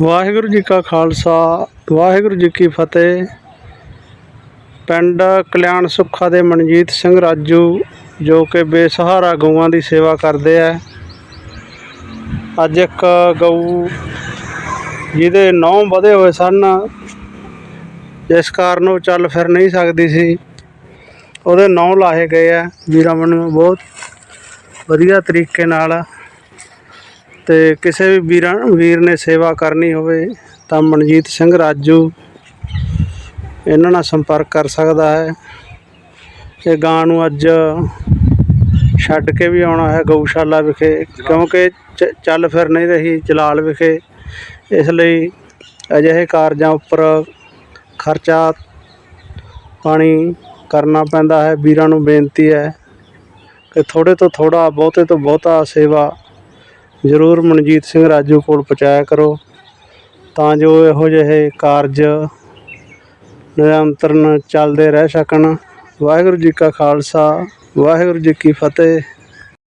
ਵਾਹਿਗੁਰੂ ਜੀ ਕਾ ਖਾਲਸਾ, ਵਾਹਿਗੁਰੂ ਜੀ ਕੀ ਫਤਿਹ। ਪਿੰਡ ਕਲਿਆਣ ਸੁੱਖਾ ਦੇ ਮਨਜੀਤ ਸਿੰਘ ਰਾਜੂ, ਜੋ ਕਿ ਬੇਸਹਾਰਾ ਗਊਆਂ ਦੀ ਸੇਵਾ ਕਰਦੇ ਆ। ਅੱਜ ਇੱਕ ਗਊ ਜਿਹਦੇ ਨੌਂ ਵਧੇ ਹੋਏ ਸਨ, ਜਿਸ ਕਾਰਨ ਉਹ ਚੱਲ ਫਿਰ ਨਹੀਂ ਸਕਦੀ ਸੀ। ਉਹਦੇ ਨੌਂ ਲਾਹੇ ਗਏ ਆ। ਵੀਰਾਂ ਨੂੰ ਬਹੁਤ ਵਧੀਆ ਤਰੀਕੇ ਨਾਲ ਤੇ ਕਿਸੇ ਵੀ ਵੀਰਾਂ ਵੀਰ ਨੇ ਸੇਵਾ ਕਰਨੀ ਹੋਵੇ ਤਾਂ ਮਨਜੀਤ ਸਿੰਘ ਰਾਜੂ ਇਹਨਾਂ ਨਾਲ ਸੰਪਰਕ ਕਰ ਸਕਦਾ ਹੈ। ਇਹ ਗਾਂ ਨੂੰ ਅੱਜ ਛੱਡ ਕੇ ਵੀ ਆਉਣਾ ਹੈ ਗਊਸ਼ਾਲਾ ਵਿਖੇ, ਕਿਉਂਕਿ ਚ- ਚੱਲ ਫਿਰ ਨਹੀਂ ਰਹੀ ਜਲਾਲ ਵਿਖੇ। ਇਸ ਲਈ ਅਜਿਹੇ ਕਾਰਜਾਂ ਉੱਪਰ ਖਰਚਾ ਪਾਣੀ ਕਰਨਾ ਪੈਂਦਾ ਹੈ। ਵੀਰਾਂ ਨੂੰ ਬੇਨਤੀ ਹੈ ਕਿ ਥੋੜੇ ਤੋਂ ਥੋੜਾ ਬਹੁਤੇ ਤੋਂ ਬਹੁਤਾ ਸੇਵਾ ਜ਼ਰੂਰ ਮਨਜੀਤ ਸਿੰਘ ਰਾਜੂ ਕੋਲ ਪਹੁੰਚਾਇਆ ਕਰੋ। ਤਾਂ ਜੋ ਇਹੋ ਜਿਹੇ ਕਾਰਜ ਨਿਰੰਤਰਨ ਚੱਲਦੇ ਰਹਿ ਸਕਣ। ਵਾਹਿਗੁਰੂ ਜੀ ਕਾ ਖਾਲਸਾ, ਵਾਹਿਗੁਰੂ ਜੀ ਕੀ ਫਤਿਹ।